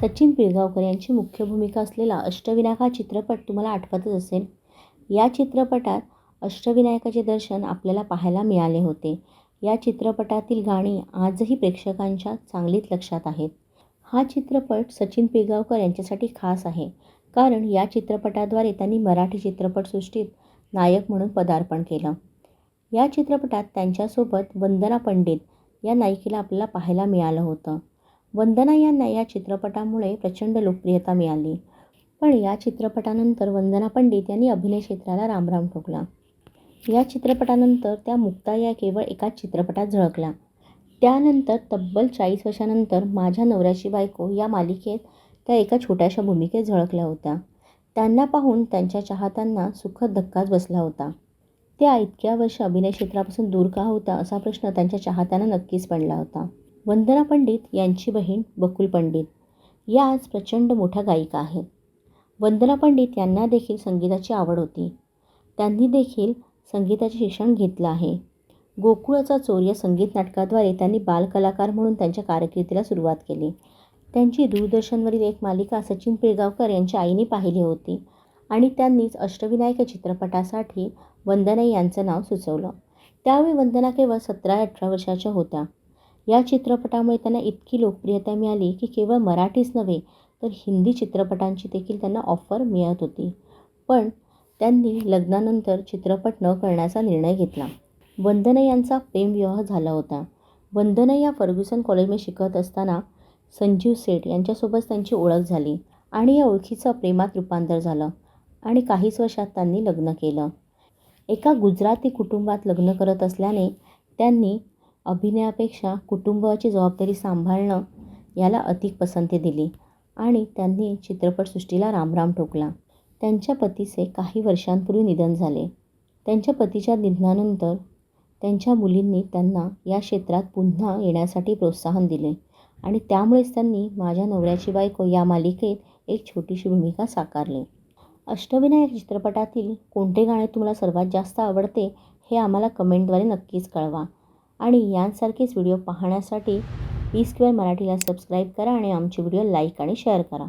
सचिन पिळगावकर यांची मुख्य भूमिका असलेला अष्टविनायक हा चित्रपट तुम्हाला आठवतच असेल. या चित्रपटात अष्टविनायकाचे दर्शन आपल्याला पाहायला मिळाले होते. या चित्रपटातील गाणी आजही प्रेक्षकांच्या चांगलीच लक्षात आहेत. हा चित्रपट सचिन पिळगावकर यांच्यासाठी खास आहे. कारण या चित्रपटाद्वारे त्यांनी मराठी चित्रपटसृष्टीत नायक म्हणून पदार्पण केलं. या चित्रपटात त्यांच्यासोबत वंदना पंडित या नायिकेला आपल्याला पाहायला मिळालं होतं. वंदना यांना या चित्रपटामुळे प्रचंड लोकप्रियता मिळाली. पण या चित्रपटानंतर वंदना पंडित यांनी अभिनय क्षेत्राला रामराम ठोकला. या चित्रपटानंतर त्या मुक्ता या केवळ एकाच चित्रपटात झळकल्या. त्यानंतर तब्बल चाळीस वर्षानंतर माझ्या नवऱ्याची बायको या मालिकेत त्या एका छोट्याशा भूमिकेत झळकल्या होत्या. त्यांना पाहून त्यांच्या चाहत्यांना सुखद धक्काच बसला होता. त्या इतक्या वर्ष अभिनय क्षेत्रापासून दूर का होता असा प्रश्न त्यांच्या चाहत्यांना नक्कीच पडला होता. वंदना पंडित यांची बहीण बकुल पंडित. या आज प्रचंड मोठ्या गायिका आहेत वंदना पंडित यांना देखील संगीताची आवड होती. त्यांनी देखील संगीताचे शिक्षण घेतलं आहे. गोकुळाचा चोर या संगीत नाटकाद्वारे त्यांनी बालकलाकार म्हणून त्यांच्या कारकिर्दीला सुरुवात केली. त्यांची दूरदर्शनवरील एक मालिका सचिन पिळगावकर यांच्या आईने पाहिली होती आणि त्यांनीच अष्टविनायक या चित्रपटासाठी वंदना यांचं नाव सुचवलं. त्यावेळी वंदना केवळ सतरा अठरा वर्षाच्या होत्या. या चित्रपटामुळे त्यांना इतकी लोकप्रियता मिळाली की केवळ मराठीच नव्हे तर हिंदी चित्रपटांची देखील त्यांना ऑफर मिळत होती. पण त्यांनी लग्नानंतर चित्रपट न करण्याचा निर्णय घेतला. वंदना यांचा प्रेमविवाह झाला होता. वंदना या फर्ग्युसन कॉलेजमध्ये शिकत असताना संजीव सेठ यांच्यासोबत त्यांची ओळख झाली आणि या ओळखीचं प्रेमात रूपांतर झालं आणि काहीच वर्षात त्यांनी लग्न केलं. एका गुजराती कुटुंबात लग्न करत असल्याने त्यांनी अभिनयापेक्षा कुटुंबाची जबाबदारी सांभाळणं याला अधिक पसंती दिली आणि त्यांनी चित्रपटसृष्टीला रामराम ठोकला. त्यांच्या पतीचे काही वर्षांपूर्वी निधन झाले. त्यांच्या पतीच्या निधनानंतर त्यांच्या मुलींनी त्यांना या क्षेत्रात पुन्हा येण्यासाठी प्रोत्साहन दिले आणि त्यामुळेच त्यांनी माझ्या नवऱ्याची बायको या मालिकेत एक छोटीशी भूमिका साकारली. अष्टविनायक चित्रपटातील कोणते गाणे तुम्हाला सर्वात जास्त आवडते हे आम्हाला कमेंटद्वारे नक्कीच कळवा. आणि यांसारखेच व्हिडिओ पाहण्यासाठी ई स्क्वेअर मराठीला सबस्क्राईब करा आणि आमचे व्हिडिओ लाईक आणि शेअर करा.